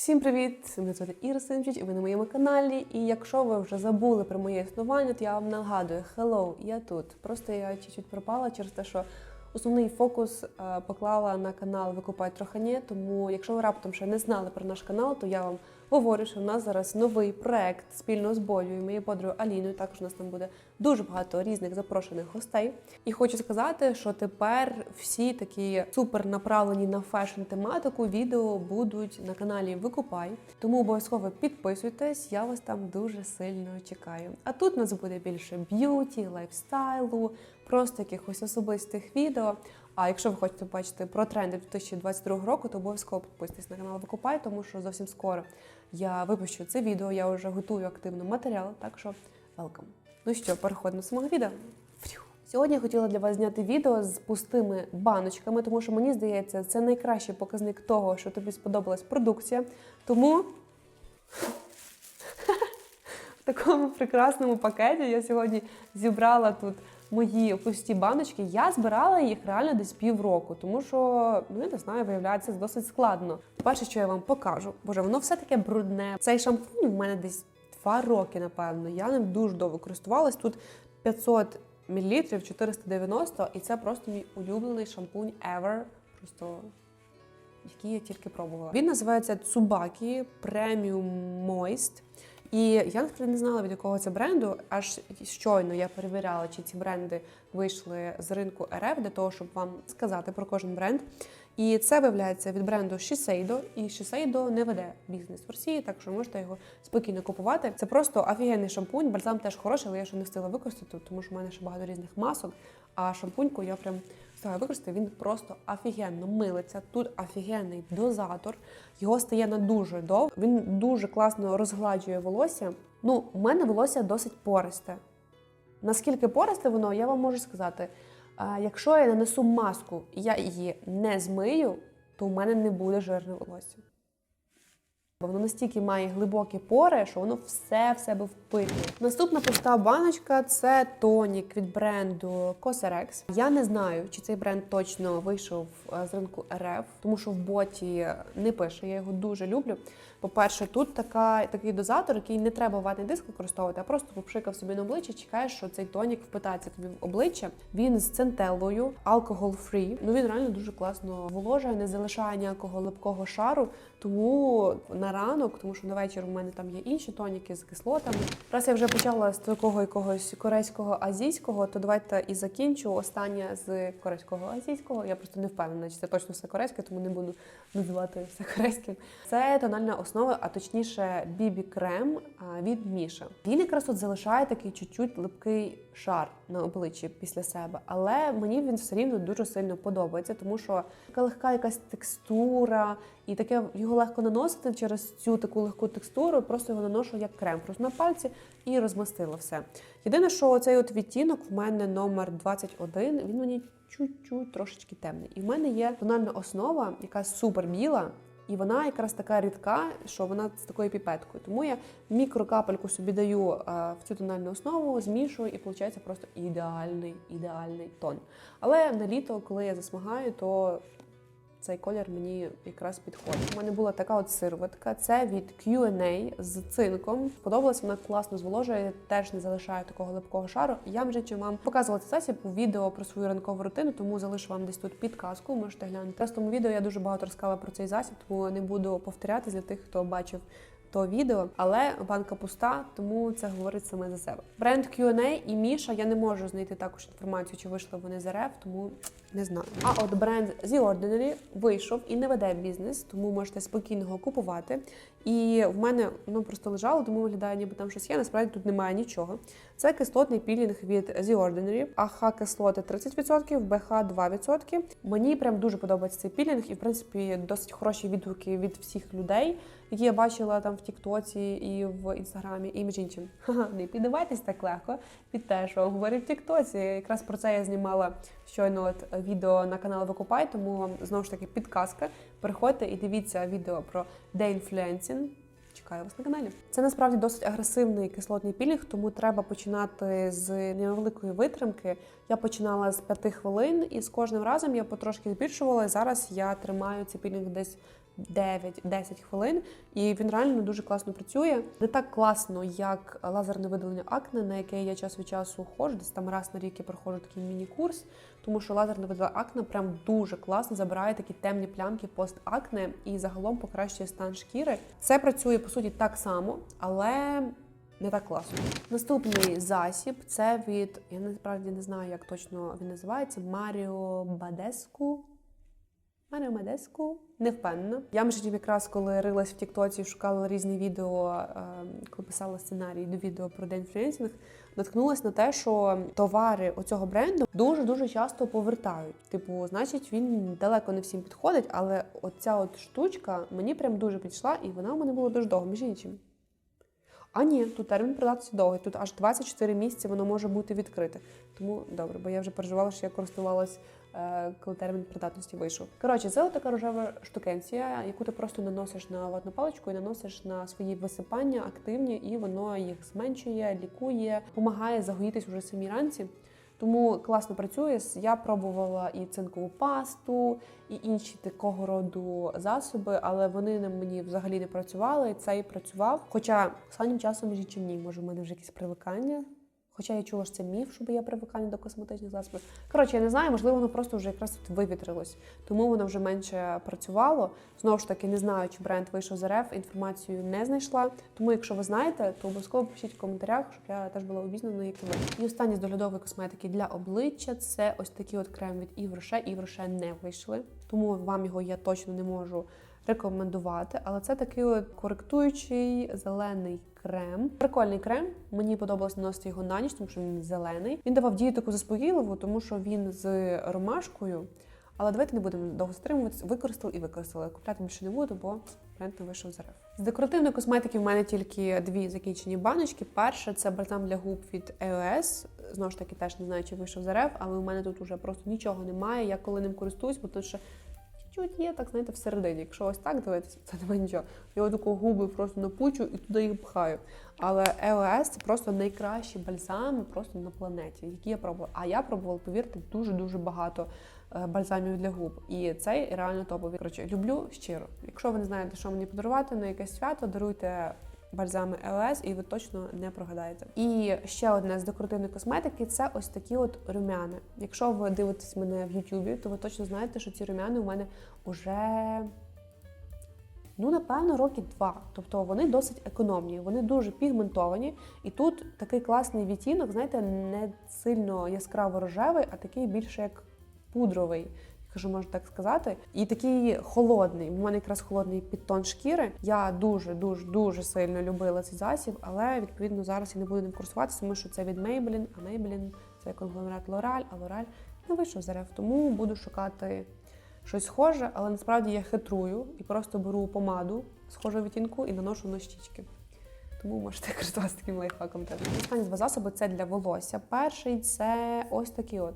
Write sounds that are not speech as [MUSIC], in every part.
Всім привіт! Мене звати Іра Симчич, і ви на моєму каналі. І якщо ви вже забули про моє існування, то я вам нагадую: Hello, я тут. Просто я чуть-чуть пропала через те, що основний фокус е, поклала на канал Викупай Трохані. Тому, якщо ви раптом ще не знали про наш канал, то я вам говорю, що в нас зараз новий проект спільно з Болю і моєю подругою Аліною. Також у нас там буде дуже багато різних запрошених гостей. І хочу сказати, що тепер всі такі супер направлені на фешн тематику відео будуть на каналі Викупай. Тому обов'язково підписуйтесь, я вас там дуже сильно чекаю. А тут у нас буде більше б'юті, лайфстайлу, просто якихось особистих відео. А якщо ви хочете бачити про тренди 2022 року, то обов'язково підписуйтесь на канал Викупай, тому що зовсім скоро я випущу це відео. Я вже готую активно матеріал, так що welcome. Ну що, переходимо до самого відео. Сьогодні я хотіла для вас зняти відео з пустими баночками, тому що мені здається, це найкращий показник того, що тобі сподобалась продукція. Тому [LAUGHS] в такому прекрасному пакеті я сьогодні зібрала тут мої пусті баночки. Я збирала їх реально десь півроку, тому що ну я не знаю, виявляється досить складно. Перше, що я вам покажу, боже, воно все таке брудне. Цей шампунь в мене десь два роки, напевно. Я ним дуже довго користувалась. Тут 500 мл 490, і це просто мій улюблений шампунь ever. Просто який я тільки пробувала. Він називається Tsubaki Premium Moist. І я насправді не знала, від якого це бренду. Аж щойно я перевіряла, чи ці бренди вийшли з ринку РФ для того, щоб вам сказати про кожен бренд. І це виявляється від бренду Shiseido. І Shiseido не веде бізнес в Росії, так що можете його спокійно купувати. Це просто офігенний шампунь. Бальзам теж хороший, але я ще не встигла використати, тому що в мене ще багато різних масок. А шампуньку я прям використати. Він просто офігенно милиться. Тут офігенний дозатор. Його стає на дуже довго. Він дуже класно розгладжує волосся. Ну, у мене волосся досить пористе. Наскільки пористе воно, я вам можу сказати. Якщо я нанесу маску і я її не змию, то у мене не буде жирне волосся. Бо воно настільки має глибокі пори, що воно все в себе впитує. Наступна пуста баночка це тонік від бренду Cosrx. Я не знаю, чи цей бренд точно вийшов е, з ринку РФ, тому що в боті не пише. Я його дуже люблю. По-перше, тут така, такий дозатор, який не треба ватний диск використовувати, а просто попшикав собі на обличчя, чекаєш, що цей тонік впитається тобі в обличчя. Він з центеллою, алкогол фрі. Ну він реально дуже класно воложує, не залишає ніякого липкого шару. Тому на ранок, тому що на вечір у мене там є інші тоніки з кислотами. Раз я вже почала з такого якогось корейського азійського, то давайте і закінчу. Останнє з корейського азійського. Я просто не впевнена, чи це точно все корейське, тому не буду називати все корейським. Це тональна основа, а точніше бібі крем від Міша. Він якраз от залишає такий чуть-чуть липкий шар на обличчі після себе, але мені він все рівно дуже сильно подобається, тому що така легка якась текстура, і таке його легко наносити через цю таку легку текстуру. Просто його наношу як крем, просто на пальці і розмастила все. Єдине, що цей от відтінок в мене номер 21, він мені чуть-чуть трошечки темний. І в мене є тональна основа, яка супер біла. І вона якраз така рідка, що вона з такою піпеткою. Тому я мікрокапельку собі даю а, в цю тональну основу, змішую, і виходить просто ідеальний, ідеальний тон. Але на літо, коли я засмагаю, то цей колір мені якраз підходить. У мене була така от сироватка. Це від Q&A з цинком. Сподобалась, вона класно зволожує, теж не залишає такого липкого шару. Я вже чи вам показувала цей засіб у відео про свою ранкову рутину, тому залишу вам десь тут підказку. Можете глянути. В тому відео я дуже багато розказала про цей засіб, тому не буду повторяти для тих, хто бачив. То відео, але банка пуста, тому це говорить саме за себе. Бренд Q&A і Міша я не можу знайти також інформацію, чи вийшли вони з РФ, тому не знаю. А от бренд The Ordinary вийшов і не веде бізнес, тому можете спокійно його купувати. І в мене воно просто лежало, тому виглядає, ніби там щось є. Насправді тут немає нічого. Це кислотний пілінг від The Ordinary. АХ кислоти 30%, БХ 2%. Мені прям дуже подобається цей пілінг, і в принципі досить хороші відгуки від всіх людей, які я бачила там в Тіктоці і в інстаграмі, і між іншим. [LAUGHS] Не піддавайтесь так легко під те, що говорить в Тіктоці. Якраз про це я знімала щойно от відео на канал Викупай, тому знову ж таки підказка. Переходьте і дивіться відео про деінфлюенсінг. Чекаю вас на каналі. Це насправді досить агресивний кислотний пілінг, тому треба починати з невеликої витримки. Я починала з 5 хвилин, і з кожним разом я потрошки збільшувала. І зараз я тримаю цей пілінг десь 9-10 хвилин, і він реально дуже класно працює. Не так класно, як лазерне видалення акне, на яке я час від часу ходжу. Десь там раз на рік я проходжу такий міні-курс, тому що лазерне видалення акне прям дуже класно забирає такі темні плямки постакне і загалом покращує стан шкіри. Це працює по суті так само, але не так класно. Наступний засіб це від я насправді не знаю, як точно він називається Маріо Бадеску. Маріо Бадеску. Не впевнена. Я іншим якраз коли рилась в Тіктоці, шукала різні відео, е, коли писала сценарій до відео про день фрілансинг, наткнулася на те, що товари оцього бренду дуже дуже часто повертають. Типу, значить, він далеко не всім підходить, але оця от штучка мені прям дуже підійшла, і вона у мене була дуже довго, між іншим. А ні, тут термін придатності довгий. Тут аж 24 місяці воно може бути відкрите. Тому добре, бо я вже переживала, що я користувалась, е, коли термін придатності вийшов. Коротше, це така рожева штукенція, яку ти просто наносиш на ватну паличку і наносиш на свої висипання активні, і воно їх зменшує, лікує, допомагає загоїтись уже самі ранці. Тому класно працює. Я пробувала і цинкову пасту, і інші такого роду засоби, але вони на мені взагалі не працювали. Цей працював. Хоча останнім часом іншим ні, може, в мене вже якісь привикання. Хоча я чула, що це міф, щоб є привикання до косметичних засобів. Коротше, я не знаю, можливо, воно просто вже якраз тут вивітрилось, тому воно вже менше працювало. Знову ж таки, не знаю, чи бренд вийшов з РФ, інформацію не знайшла. Тому, якщо ви знаєте, то обов'язково пишіть в коментарях, щоб я теж була обізнана, як і ви. І останнє з доглядової косметики для обличчя це ось такий от крем від Rocher. Yves не вийшли, тому вам його я точно не можу рекомендувати. Але це такий от коректуючий зелений крем. Прикольний крем. Мені подобалось наносити його на ніч, тому що він зелений. Він давав дію таку заспокійливу, тому що він з ромашкою. Але давайте не будемо довго стримуватися. Використали і використали. Купляти більше не буду, бо бренд не вийшов з. З декоративної косметики в мене тільки дві закінчені баночки. Перша це бальзам для губ від EOS. Знову ж таки, теж не знаю, чи вийшов з РФ, але у мене тут уже просто нічого немає. Я коли ним користуюсь, бо тут ще чуть є, так знаєте, всередині. Якщо ось так дивитися, це немає нічого. Я отаку губи просто напучу і туди їх пхаю. Але EOS це просто найкращі бальзами просто на планеті, які я пробувала. А я пробувала, повірте, дуже-дуже багато е, бальзамів для губ. І цей реально топовий. Коротше, люблю щиро. Якщо ви не знаєте, що мені подарувати на якесь свято, даруйте бальзами EOS, і ви точно не прогадаєте. І ще одне з декоративної косметики це ось такі от румяни. Якщо ви дивитесь мене в Ютубі, то ви точно знаєте, що ці румяни у мене уже. Ну, напевно, роки два. Тобто вони досить економні, вони дуже пігментовані. І тут такий класний відтінок, знаєте, не сильно яскраво рожевий, а такий більше як пудровий. Якщо можна так сказати, і такий холодний. У мене якраз холодний підтон шкіри. Я дуже дуже дуже сильно любила цей засіб, але відповідно зараз я не буду ним користуватися, тому що це від Maybelline, а Maybelline – це конгломерат L'Oreal, а L'Oreal не вийшов з тому буду шукати щось схоже, але насправді я хитрую і просто беру помаду схожого відтінку і наношу на щічки. Тому можете [LAUGHS] користуватися таким лайфхаком теж. Останні два засоби це для волосся. Перший це ось такий от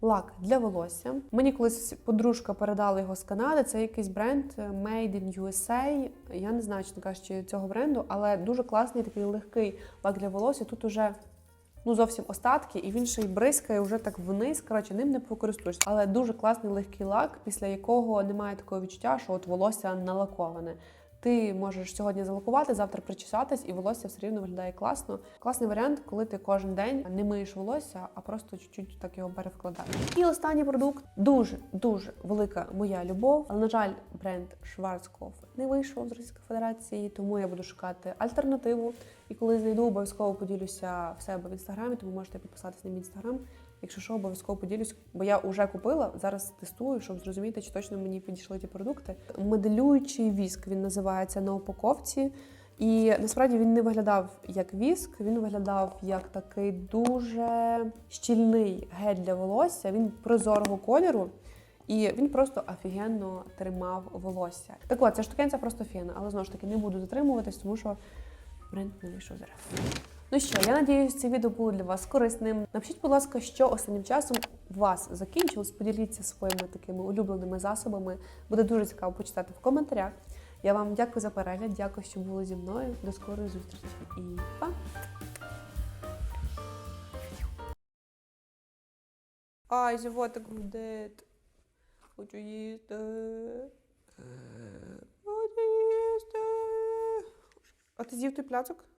лак для волосся. Мені колись подружка передала його з Канади. Це якийсь бренд е, Made in USA. Я не знаю, чесно кажучи, цього бренду, але дуже класний такий легкий лак для волосся. Тут уже ну зовсім остатки, і він ще й бризкає вже так вниз. Коротше, ним не покористуєшся. Але дуже класний легкий лак, після якого немає такого відчуття, що от волосся налаковане. Ти можеш сьогодні залакувати, завтра причесатись, і волосся все рівно виглядає класно. Класний варіант, коли ти кожен день не миєш волосся, а просто чуть-чуть так його перевкладаєш. І останній продукт дуже дуже велика моя любов. Але на жаль, бренд Schwarzkopf не вийшов з Російської Федерації, тому я буду шукати альтернативу. І коли знайду, обов'язково поділюся в себе в інстаграмі, тому можете підписатись на мій інстаграм. Якщо що, обов'язково поділюсь, бо я вже купила, зараз тестую, щоб зрозуміти, чи точно мені підійшли ті продукти. Моделюючий віск він називається на упаковці. І насправді він не виглядав як віск, він виглядав як такий дуже щільний гель для волосся. Він прозорого кольору. І він просто офігенно тримав волосся. Так от, ця штукенця просто фіна, але знову ж таки не буду затримуватись, тому що бренд не вийшов зараз. Ну що, я надіюсь, це відео було для вас корисним. Напишіть, будь ласка, що останнім часом вас закінчилось. Поділіться своїми такими улюбленими засобами. Буде дуже цікаво почитати в коментарях. Я вам дякую за перегляд, дякую, що були зі мною. До скорої зустрічі і па! Ай, животик гудить. Хочу їсти. А ти з'їв той пляцок?